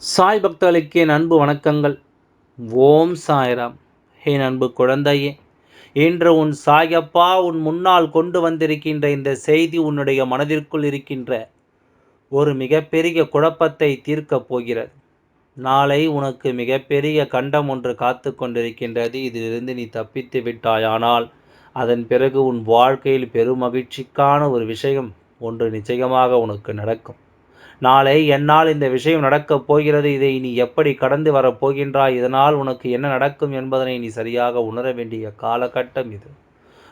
சாய் பக்தர்களுக்கு என் அன்பு வணக்கங்கள். ஓம் சாய்ராம். என் அன்பு குழந்தையே இன்று உன் சாயப்பா உன் முன்னால் கொண்டு வந்திருக்கின்ற இந்த செய்தி உன்னுடைய மனதிற்குள் இருக்கின்ற ஒரு மிகப்பெரிய குழப்பத்தை தீர்க்கப் போகிறது. நாளை உனக்கு மிகப்பெரிய கண்டம் ஒன்று காத்து கொண்டிருக்கின்றது. இதிலிருந்து நீ தப்பித்து விட்டாயானால் அதன் பிறகு உன் வாழ்க்கையில் பெருமகிழ்ச்சிக்கான ஒரு விஷயம் ஒன்று நிச்சயமாக உனக்கு நடக்கும். நாளை என்னால் இந்த விஷயம் நடக்கப் போகிறது. இதை நீ எப்படி கடந்து வரப்போகின்றாய் இதனால் உனக்கு என்ன நடக்கும் என்பதனை நீ சரியாக உணர வேண்டிய காலகட்டம் இது.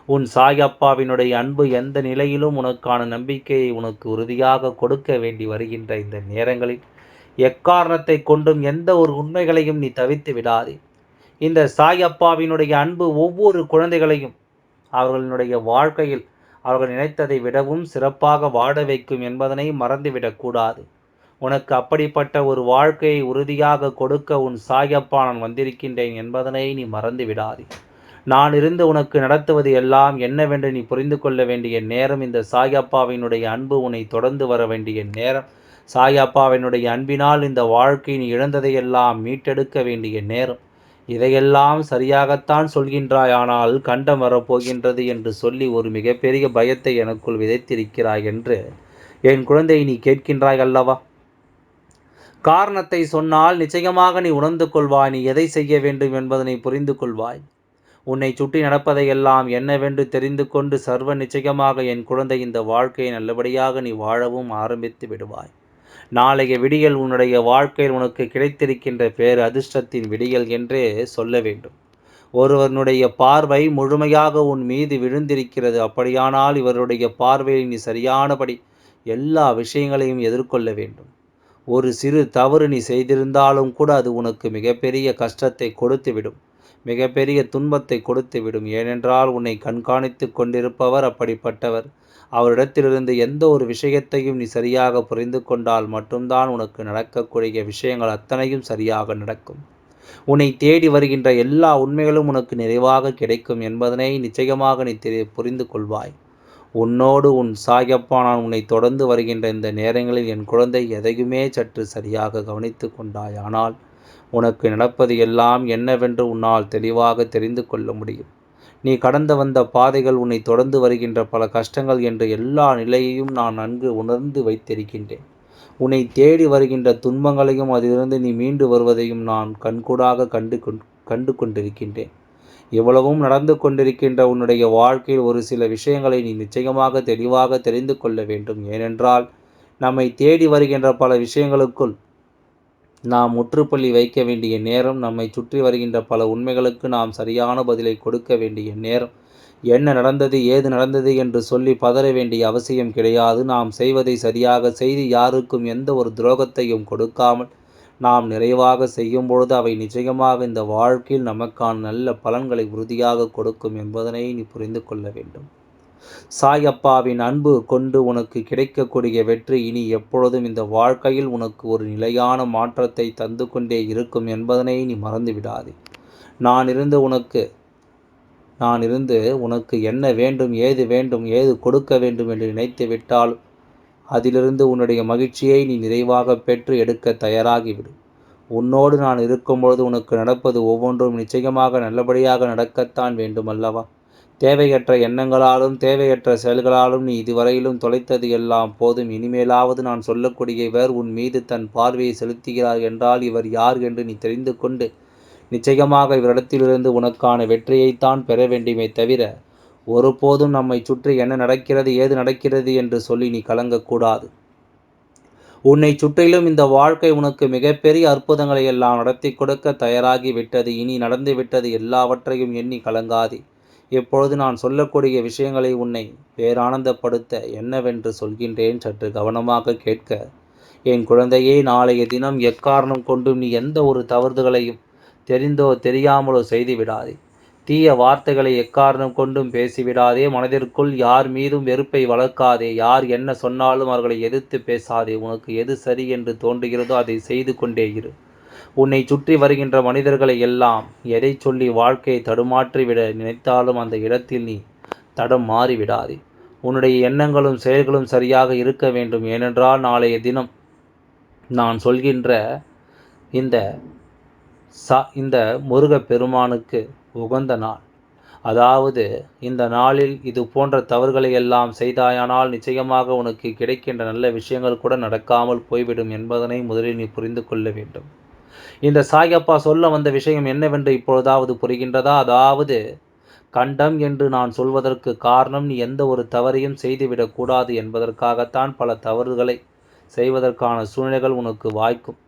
உன் சாயப்பாவினுடைய அன்பு எந்த நிலையிலும் உனக்கான நம்பிக்கையை உனக்கு உறுதியாக கொடுக்க வேண்டி வருகின்ற இந்த நேரங்களில் எக்காரணத்தை கொண்டும் எந்த ஒரு உண்மைகளையும் நீ தவித்து விடாதே. இந்த சாயப்பாவினுடைய அன்பு ஒவ்வொரு குழந்தைகளையும் அவர்களினுடைய வாழ்க்கையில் அவர்கள் நினைத்ததை விடவும் சிறப்பாக வாட வைக்கும் என்பதனை மறந்துவிடக்கூடாது உனக்கு அப்படிப்பட்ட ஒரு வாழ்க்கையை உறுதியாக கொடுக்க உன் சாயப்பா நான் வந்திருக்கின்றேன் என்பதனை நீ மறந்து விடாதே நான் இருந்து உனக்கு நடத்துவது எல்லாம் என்னவென்று நீ புரிந்து கொள்ள வேண்டிய நேரம் இந்த சாயப்பாவினுடைய அன்பு உன்னை தொடர்ந்து வர வேண்டிய நேரம் சாயப்பாவினுடைய அன்பினால் இந்த வாழ்க்கை நீ இழந்ததையெல்லாம் மீட்டெடுக்க வேண்டிய நேரம். இதையெல்லாம் சரியாகத்தான் சொல்கின்றாய் ஆனால் கண்டம் வரப்போகின்றது என்று சொல்லி ஒரு மிகப்பெரிய பயத்தை எனக்குள் விதைத்திருக்கிறாய் என்று என் குழந்தை நீ கேட்கின்றாய் அல்லவா? காரணத்தை சொன்னால் நிச்சயமாக நீ உணர்ந்து கொள்வாய் நீ எதை செய்ய வேண்டும் என்பதனை புரிந்து கொள்வாய். உன்னை சுற்றி நடப்பதையெல்லாம் என்னவென்று தெரிந்து கொண்டு சர்வ நிச்சயமாக என் குழந்தை இந்த வாழ்க்கையை நல்லபடியாக நீ வாழவும் ஆரம்பித்து விடுவாய். நாளைய விடியல் உன்னுடைய வாழ்க்கையில் உனக்கு கிடைத்திருக்கின்ற பேர் அதிர்ஷ்டத்தின் விடியல் என்றே சொல்ல வேண்டும். ஒருவனுடைய பார்வை முழுமையாக உன் மீது விழுந்திருக்கிறது. அப்படியானால் இவருடைய பார்வையில் நீ சரியானபடி எல்லா விஷயங்களையும் எதிர்கொள்ள வேண்டும். ஒரு சிறு தவறு நீ செய்திருந்தாலும் கூட அது உனக்கு மிகப்பெரிய கஷ்டத்தை கொடுத்துவிடும். மிகப்பெரிய துன்பத்தை கொடுத்துவிடும். ஏனென்றால் உன்னை கண்காணித்து கொண்டிருப்பவர் அப்படிப்பட்டவர். அவரிடத்திலிருந்து எந்த ஒரு விஷயத்தையும் நீ சரியாக புரிந்து கொண்டால் மட்டும்தான் உனக்கு நடக்கக்கூடிய விஷயங்கள் அத்தனையும் சரியாக நடக்கும். உன்னை தேடி வருகின்ற எல்லா உண்மைகளும் உனக்கு நிறைவாக கிடைக்கும் என்பதனை நிச்சயமாக நீ தெரி புரிந்து கொள்வாய். உன்னோடு உன் சாயப்பா நான் உன்னை தொடர்ந்து வருகின்ற இந்த நேரங்களில் என் குழந்தை எதையுமே சற்று சரியாக கவனித்து கொண்டாய் ஆனால் உனக்கு நடப்பது எல்லாம் என்னவென்று உன்னால் தெளிவாக தெரிந்து கொள்ள முடியும். நீ கடந்து வந்த பாதைகள் உன்னை தொடர்ந்து வருகின்ற பல கஷ்டங்கள் என்ற எல்லா நிலையையும் நான் நன்கு உணர்ந்து வைத்திருக்கின்றேன். உன்னை தேடி வருகின்ற துன்பங்களையும் அதிலிருந்து நீ மீண்டு வருவதையும் நான் கண்கூடாக கண்டு கண்டு கொண்டிருக்கின்றேன். இவ்வளவும் நடந்து கொண்டிருக்கின்ற உன்னுடைய வாழ்க்கையில் ஒரு சில விஷயங்களை நீ நிச்சயமாக தெளிவாக தெரிந்து கொள்ள வேண்டும். ஏனென்றால் நம்மை தேடி வருகின்ற பல விஷயங்களுக்குள் நாம் முற்றுப்புள்ளி வைக்க வேண்டிய நேரம் நம்மை சுற்றி வருகின்ற பல உண்மைகளுக்கு நாம் சரியான பதிலை கொடுக்க வேண்டிய நேரம். என்ன நடந்தது ஏது நடந்தது என்று சொல்லி பதற வேண்டிய அவசியம் கிடையாது. நாம் செய்வதை சரியாக செய்து யாருக்கும் எந்த ஒரு துரோகத்தையும் கொடுக்காமல் நாம் நிறைவாக செய்யும் பொழுது அவை நிச்சயமாக இந்த வாழ்க்கையில் நமக்கான நல்ல பலன்களை உறுதியாக கொடுக்கும் என்பதனை நீ புரிந்து கொள்ள வேண்டும். சாயப்பாவின் அன்பு கொண்டு உனக்கு கிடைக்கக்கூடிய வெற்றி இனி எப்பொழுதும் இந்த வாழ்க்கையில் உனக்கு ஒரு நிலையான மாற்றத்தை தந்து கொண்டே இருக்கும் என்பதனை நீ மறந்துவிடாதே. நான் இருந்து உனக்கு நான் இருந்து உனக்கு என்ன வேண்டும் ஏது வேண்டும் ஏது கொடுக்க வேண்டும் என்று நினைத்து விட்டால் அதிலிருந்து உன்னுடைய மகிழ்ச்சியை நீ நிறைவாக பெற்று எடுக்க தயாராகிவிடு. உன்னோடு நான் இருக்கும்பொழுது உனக்கு நடப்பது ஒவ்வொன்றும் நிச்சயமாக நல்லபடியாக நடக்கத்தான் வேண்டுமல்லவா? தேவையற்ற எண்ணங்களாலும் தேவையற்ற செயல்களாலும் நீ இதுவரையிலும் தொலைத்தது எல்லாம் போதும். இனிமேலாவது நான் சொல்லக்கூடிய இவர் உன் மீது தன் பார்வையை செலுத்துகிறார் என்றால் இவர் யார் என்று நீ தெரிந்து கொண்டு நிச்சயமாக இவரிடத்திலிருந்து உனக்கான வெற்றியைத்தான் பெற வேண்டுமே தவிர ஒருபோதும் நம்மை சுற்றி என்ன நடக்கிறது ஏது நடக்கிறது என்று சொல்லி நீ கலங்கக்கூடாது. உன்னை சுற்றிலும் இந்த வாழ்க்கை உனக்கு மிகப்பெரிய அற்புதங்களை எல்லாம் நடத்தி கொடுக்க தயாராகி விட்டது இனி நடந்து விட்டது எல்லாவற்றையும் எண்ணி கலங்காதே. இப்பொழுது நான் சொல்லக்கூடிய விஷயங்களை உன்னை பேரானந்தப்படுத்த என்னவென்று சொல்கின்றேன் சற்று கவனமாக கேட்க. என் குழந்தையே நாளைய தினம் எக்காரணம் கொண்டும் நீ எந்த ஒரு தவறுதலையும் தெரிந்தோ தெரியாமலோ செய்து விடாதே தீய வார்த்தைகளை எக்காரணம் கொண்டும் பேசிவிடாதே. மனதிற்குள் யார் மீதும் வெறுப்பை வளர்க்காதே. யார் என்ன சொன்னாலும் அவர்களை எதிர்த்து பேசாதே. உனக்கு எது சரி என்று தோன்றுகிறதோ அதை செய்து கொண்டே இரு. உன்னை சுற்றி வருகின்ற மனிதர்களை எல்லாம் எதை சொல்லி வாழ்க்கையை தடுமாற்றிவிட நினைத்தாலும் அந்த இடத்தில் நீ தடம் மாறிவிடாதே. உன்னுடைய எண்ணங்களும் செயல்களும் சரியாக இருக்க வேண்டும். ஏனென்றால் நாளைய தினம் நான் சொல்கின்ற இந்த சா இந்த முருகப் பெருமானுக்கு உகந்த நாள். அதாவது இந்த நாளில் இது போன்ற தவறுகளை எல்லாம் செய்தாயானால் நிச்சயமாக உனக்கு கிடைக்கின்ற நல்ல விஷயங்கள் கூட நடக்காமல் போய்விடும் என்பதனை முதலில் நீ புரிந்து கொள்ள வேண்டும். இந்த சாயப்பா சொல்ல வந்த விஷயம் என்னவென்று இப்பொழுதாவது புரிகின்றதா? அதாவது கண்டம் என்று நான் சொல்வதற்கு காரணம் நீ எந்த ஒரு தவறையும் செய்துவிடக்கூடாது என்பதற்காகத்தான் பல தவறுகளை செய்வதற்கான சூழ்நிலைகள் உனக்கு வாய்க்கும்.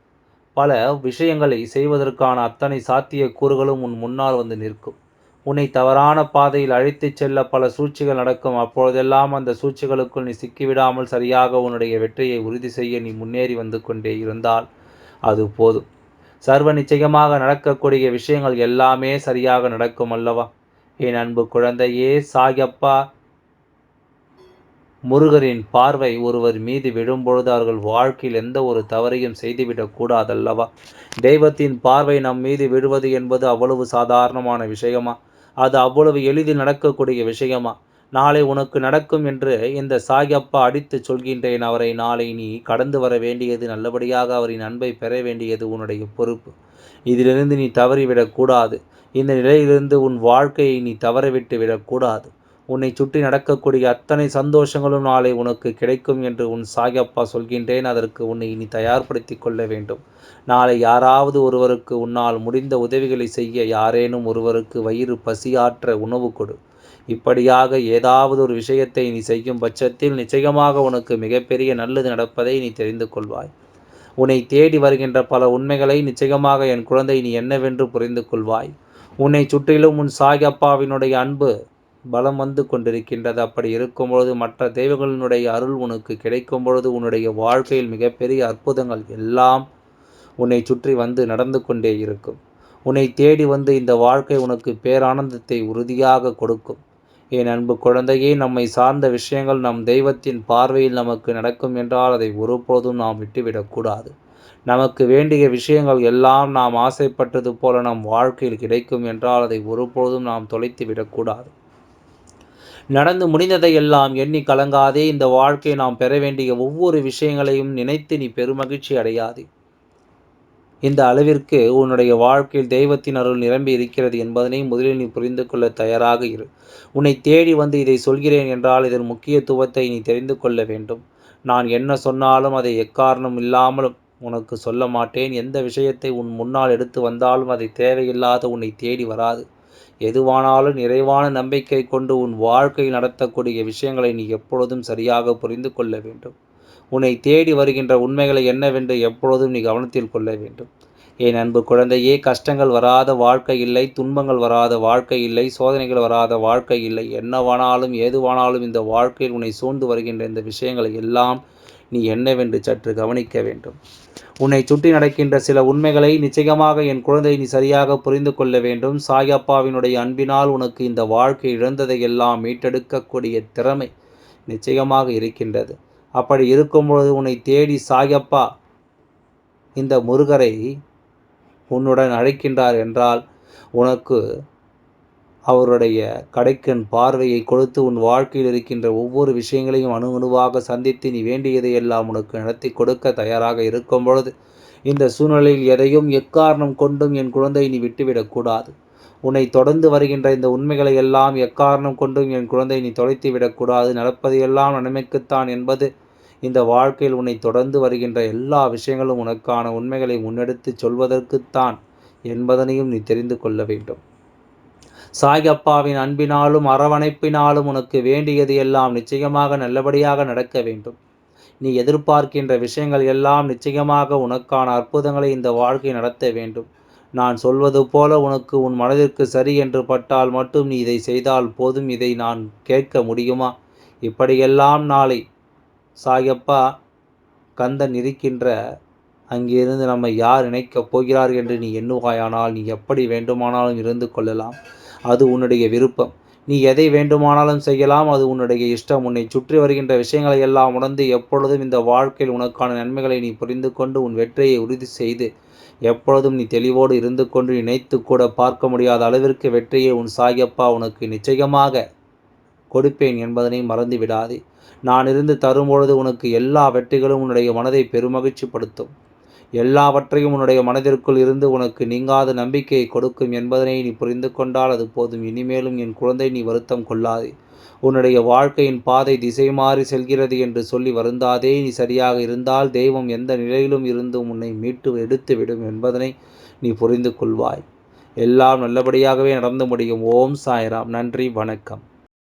பல விஷயங்களை செய்வதற்கான அத்தனை சாத்திய கூறுகளும் உன் முன்னால் வந்து நிற்கும். உன்னை தவறான பாதையில் அழைத்துச் செல்ல பல சூழ்ச்சிகள் நடக்கும். அப்பொழுதெல்லாம் அந்த சூழ்ச்சிகளுக்குள் நீ சிக்கிவிடாமல் சரியாக உன்னுடைய வெற்றியை உறுதி செய்ய நீ முன்னேறி வந்து கொண்டே இருந்தால் அது போதும். சர்வ நிச்சயமாக நடக்கக்கூடிய விஷயங்கள் எல்லாமே சரியாக நடக்கும் அல்லவா? என் அன்பு குழந்தையே சாயப்பா. முருகரின் பார்வை ஒருவர் மீது விழும்பொழுது அவர்கள் வாழ்க்கையில் எந்த ஒரு தவறையும் செய்துவிடக்கூடாதல்லவா தெய்வத்தின் பார்வை நம் மீது விழுவது என்பது அவ்வளவு சாதாரணமான விஷயமா? அது அவ்வளவு எளிதில் நடக்கக்கூடிய விஷயமா? நாளை உனக்கு நடக்கும் என்று இந்த சாயப்பா அடித்து சொல்கின்றேன். அவரை நாளை நீ கடந்து வர வேண்டியது நல்லபடியாக அவரின் அன்பை பெற வேண்டியது உன்னுடைய பொறுப்பு. இதிலிருந்து நீ தவறிவிடக்கூடாது இந்த நிலையிலிருந்து உன் வாழ்க்கையை நீ தவறவிட்டு விடக்கூடாது உன்னை சுற்றி நடக்கக்கூடிய அத்தனை சந்தோஷங்களும் நாளை உனக்கு கிடைக்கும் என்று உன் சாயப்பா சொல்கின்றேன். அதற்கு உன்னை இனி தயார்படுத்தி கொள்ள வேண்டும். நாளை யாராவது ஒருவருக்கு உன்னால் முடிந்த உதவிகளை செய்ய யாரேனும் ஒருவருக்கு வயிறு பசியாற்ற உணவு கொடு. இப்படியாக ஏதாவது ஒரு விஷயத்தை நீ செய்யும் பட்சத்தில் நிச்சயமாக உனக்கு மிகப்பெரிய நல்லது நடப்பதை நீ தெரிந்து கொள்வாய். உன்னை தேடி வருகின்ற பல உண்மைகளை நிச்சயமாக என் குழந்தை நீ என்னவென்று புரிந்து கொள்வாய். உன்னை சுற்றிலும் உன் சாயப்பாவினுடைய அன்பு பலம் வந்து கொண்டிருக்கின்றது. அப்படி இருக்கும் பொழுது மற்ற தெய்வங்களினுடைய அருள் உனக்கு கிடைக்கும் பொழுது உன்னுடைய வாழ்க்கையில் மிகப்பெரிய அற்புதங்கள் எல்லாம் உன்னை சுற்றி வந்து நடந்து கொண்டே இருக்கும். உன்னை தேடி வந்து இந்த வாழ்க்கை உனக்கு பேரானந்தத்தை உறுதியாக கொடுக்கும். என் அன்பு குழந்தையே நம்மை சார்ந்த விஷயங்கள் நம் தெய்வத்தின் பார்வையில் நமக்கு நடக்கும் என்றால் அதை ஒருபோதும் நாம் விட்டுவிடக்கூடாது நமக்கு வேண்டிய விஷயங்கள் எல்லாம் நாம் ஆசைப்பட்டது போல நம் வாழ்க்கையில் கிடைக்கும் என்றால் அதை ஒருபொழுதும் நாம் தொலைத்து விடக்கூடாது நடந்து முடிந்ததை எல்லாம் எண்ணி கலங்காதே இந்த வாழ்க்கை நாம் பெற வேண்டிய ஒவ்வொரு விஷயங்களையும் நினைத்து நீ பெருமகிழ்ச்சி அடையாதே. இந்த அளவிற்கு உன்னுடைய வாழ்க்கையில் தெய்வத்தின் அருள் நிரம்பி இருக்கிறது என்பதனை முதலில் நீ புரிந்து கொள்ள தயாராக இரு. உன்னை தேடி வந்து இதை சொல்கிறேன் என்றால் இதன் முக்கியத்துவத்தை நீ தெரிந்து கொள்ள வேண்டும். நான் என்ன சொன்னாலும் அதை எக்காரணம் இல்லாமலும் உனக்கு சொல்ல மாட்டேன். எந்த விஷயத்தை உன் முன்னால் எடுத்து வந்தாலும் அதை தேவையில்லாத உன்னை தேடி வராது. எதுவானாலும் நிறைவான நம்பிக்கை கொண்டு உன் வாழ்க்கையில் நடத்தக்கூடிய விஷயங்களை நீ எப்பொழுதும் சரியாக புரிந்து கொள்ள வேண்டும். உன்னை தேடி வருகின்ற உண்மைகளை என்னவென்று எப்பொழுதும் நீ கவனத்தில் கொள்ள வேண்டும். என் அன்பு குழந்தையே கஷ்டங்கள் வராத வாழ்க்கை இல்லை துன்பங்கள் வராத வாழ்க்கை இல்லை சோதனைகள் வராத வாழ்க்கை இல்லை. என்னவானாலும் ஏதுவானாலும் இந்த வாழ்க்கையில் உன்னை சூழ்ந்து வருகின்ற இந்த விஷயங்களை எல்லாம் நீ என்னவென்று சற்று கவனிக்க வேண்டும். உன்னை சுற்றி நடக்கின்ற சில உண்மைகளை நிச்சயமாக என் குழந்தை நீ சரியாக புரிந்து கொள்ள வேண்டும். சாயப்பாவினுடைய அன்பினால் உனக்கு இந்த வாழ்க்கை இழந்ததை எல்லாம் மீட்டெடுக்கக்கூடிய திறமை நிச்சயமாக இருக்கின்றது. அப்படி இருக்கும்பொழுது உன்னை தேடி சாயப்பா இந்த முருகரை உன்னுடன் அழைக்கின்றார் என்றால் உனக்கு அவருடைய கடைக்கன் பார்வையை கொடுத்து உன் வாழ்க்கையில் இருக்கின்ற ஒவ்வொரு விஷயங்களையும் அணு அணுவாக சந்தித்து நீ வேண்டியதை எல்லாம் உனக்கு நடத்தி கொடுக்க தயாராக இருக்கும் பொழுது இந்த சூழ்நிலையில் எதையும் எக்காரணம் கொண்டும் என் குழந்தை நீ விட்டுவிடக்கூடாது உன்னை தொடர்ந்து வருகின்ற இந்த உண்மைகளை எல்லாம் எக்காரணம் கொண்டும் என் குழந்தை நீ தொலைத்து விடக்கூடாது நடப்பதையெல்லாம் நன்மைக்குத்தான் என்பது இந்த வாழ்க்கையில் உன்னை தொடர்ந்து வருகின்ற எல்லா விஷயங்களும் உனக்கான உண்மைகளை முன்னெடுத்து சொல்வதற்குத்தான் என்பதனையும் நீ தெரிந்து கொள்ள வேண்டும். சாயப்பாவின் அன்பினாலும் அரவணைப்பினாலும் உனக்கு வேண்டியது எல்லாம் நிச்சயமாக நல்லபடியாக நடக்க வேண்டும். நீ எதிர்பார்க்கின்ற விஷயங்கள் எல்லாம் நிச்சயமாக உனக்கான அற்புதங்களை இந்த வாழ்க்கை நடத்த வேண்டும். நான் சொல்வது போல உனக்கு உன் மனதிற்கு சரி என்று பட்டால் மட்டும் நீ இதை செய்தால் போதும் இதை நான் கேட்க முடியுமா? இப்படியெல்லாம் நாளை சாயப்பா கந்தன் இருக்கின்ற அங்கிருந்து நம்மை யார் இணைக்கப் போகிறார் என்று நீ எண்ணுவாயானால் நீ எப்படி வேண்டுமானாலும் இருந்து கொள்ளலாம். அது உன்னுடைய விருப்பம். நீ எதை வேண்டுமானாலும் செய்யலாம். அது உன்னுடைய இஷ்டம். உன்னை சுற்றி வருகின்ற விஷயங்களை எல்லாம் உணர்ந்து எப்பொழுதும் இந்த வாழ்க்கையில் உனக்கான நன்மைகளை நீ புரிந்து கொண்டு உன் வெற்றியை உறுதி செய்து எப்பொழுதும் நீ தெளிவோடு இருந்து கொண்டு நினைத்து கூட பார்க்க முடியாத அளவிற்கு வெற்றியை உன் சாயப்பா உனக்கு நிச்சயமாக கொடுப்பேன் என்பதனை மறந்து விடாதே. நான் இருந்து தரும்பொழுது உனக்கு எல்லா வெற்றிகளும் உன்னுடைய மனதை பெருமகிழ்ச்சிப்படுத்தும். எல்லாவற்றையும் உன்னுடைய மனதிற்குள் இருந்து உனக்கு நீங்காத நம்பிக்கையை கொடுக்கும் என்பதனை நீ புரிந்து கொண்டால் அது போதும். இனிமேலும் என் குழந்தை நீ வருத்தம் கொள்ளாதே. உன்னுடைய வாழ்க்கையின் பாதை திசை மாறி செல்கிறது என்று சொல்லி வருந்தாதே. நீ சரியாக இருந்தால் தெய்வம் எந்த நிலையிலும் இருந்தும் உன்னை மீட்டு எடுத்துவிடும் என்பதனை நீ புரிந்து கொள்வாய். எல்லாம் நல்லபடியாகவே நடந்து முடியும். ஓம் சாய்ராம். நன்றி வணக்கம்.